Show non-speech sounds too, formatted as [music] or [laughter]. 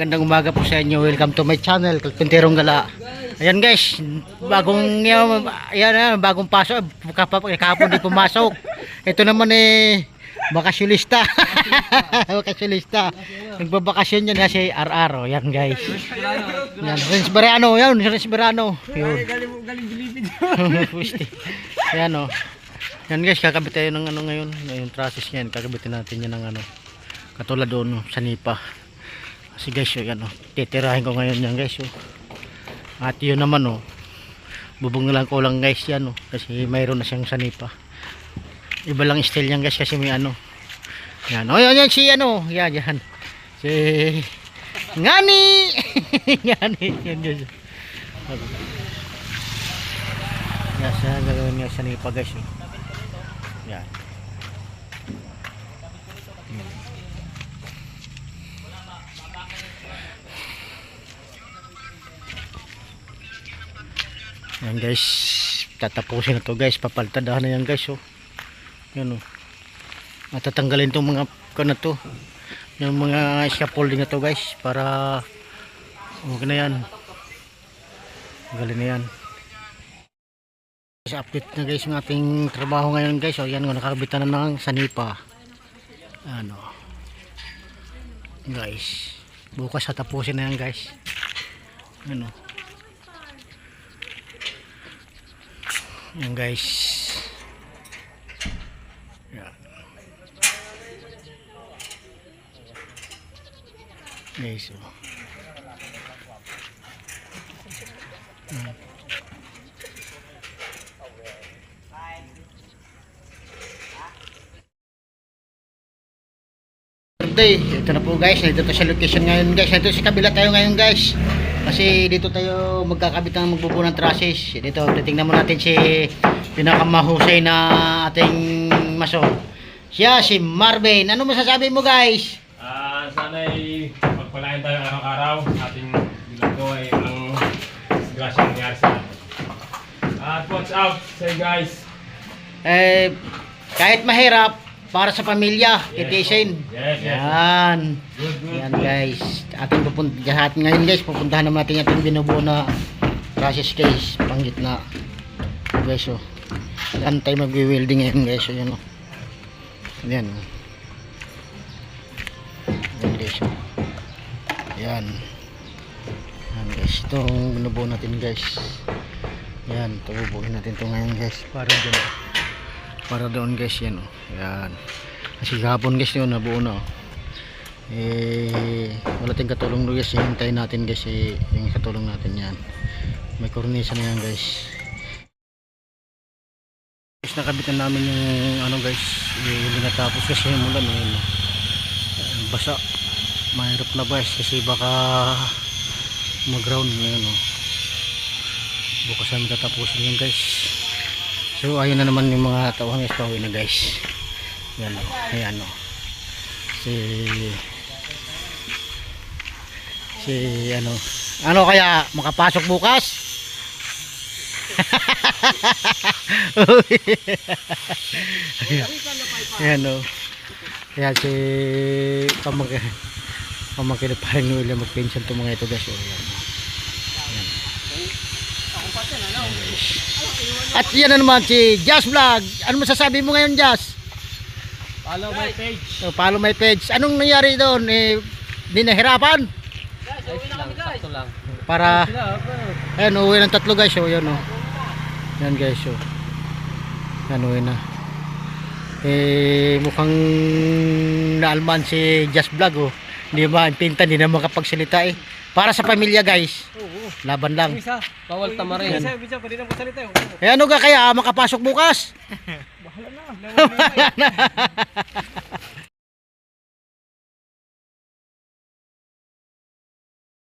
Gandang umaga po sa inyo. Welcome to my channel, Kalpinterong Gala. Ayan guys, bagong yan, ayan, ah, bagong pasok, kahapon di pumasok. Ito naman eh bakasyolista. [laughs] bakasyolista. Nagbabakasyon yan kasi RR, oh. guys. Yan, Renz Berano, yan, Renz Berano. Yun. [laughs] Yan oh. Yan guys, kakabit tayo ng ano ngayon, yung trusses niyan, kakabitin natin yan ng ano. Katulad doon sa nipa. Kasi guys, oh, yan oh. Titirahin ko ngayon yan guys, oh. At yun naman oh. Bubong lang ko lang guys yan oh. Kasi mayroon na siyang sanipa. Iba lang style yan guys kasi may ano. Yan. Oh, yan, yan si ano. Yan, yan. Si Ngani. [laughs] Ngani. Yan, yan. Yan, siya gagawin niya sanipa guys. Oh. Yan. Yan guys, tatapusin na to guys, papaltadahan na yan guys oh. Yan oh. Matatanggalin tong mga ko to. Yung mga scaffolding na to guys para okay na yan. Galing na yan. Guys, update na guys yung ating trabaho ngayon guys. O yan, oh, nakabitan na ng sanipa. Ano. Guys. Bukas tatapusin na yan guys. Ano. Yan guys. Yan. Guys, oh. Hmm. Birthday. Ito na po guys. Dito to sa location ngayon guys. Dito sa kabila tayo ngayon guys. Kasi dito tayo magkakabit ng magbubuo ng trusses. Dito, titingnan mo natin si pinakamahusay na ating maso. Siya, si Marvin. Ano masasabi mo guys? Ah, sana'y pagpalain tayo araw-araw. Ating ginagawa ay ang grasya nangyari sa atin. At watch out, say guys. Eh, kahit mahirap, para sa pamilya, Yes. titiisin. Yes, yes. Yan. Good, good. Yan guys. Ating pupunta ngayon guys, pupuntahan naman natin yung binubuo na process guys, panggit na guys oh. Yan tayo magwi-welding ngayon guys, so yan oh. Yan. oh. Yan guys oh. Yan. Yan guys, itong binubuo natin guys. Yan, ito bubuhin natin ito ngayon guys, para dyan. Para doon guys, yan oh. Yan. Kasi kahapon guys yun, nabuo na oh. Eh wala tayong katulong guys. Hintayin natin guys eh, yung katulong natin yan. May cornisa na yan guys. Guys nakabitan namin yung ano guys eh, hindi natapos kasi yung mulan eh, basa. Mahirap na guys kasi baka mag ground na yun no? bukas namin tatapusin yun guys so ayun na naman yung mga tawang guys pauwi na guys. Yan o ayan o si si ano ano kaya makapasok bukas? [laughs] Yan o kaya si pamag pamagkina pa rin nila mag-pension itong mga ito guys. O, yan. Yan. Yan, guys. At yan na naman si Jazz Vlog ano masasabi mo ngayon Jazz Follow my page. So, follow my page. Anong nangyari doon? Eh, di nahirapan? Sakto lang. Para, ayan, uwi ng tatlo guys. So, yan o. Yan guys. So. Yan, uwi na. Eh, mukhang naalman si Just Vlog oh. Hindi ba, pinta, hindi na makapagsalita eh. Para sa pamilya guys. Laban lang. Isa, bawal tamarin. Isa, bisa, pwede na magsalita yun. Eh, ano ka kaya? Makapasok bukas? [laughs]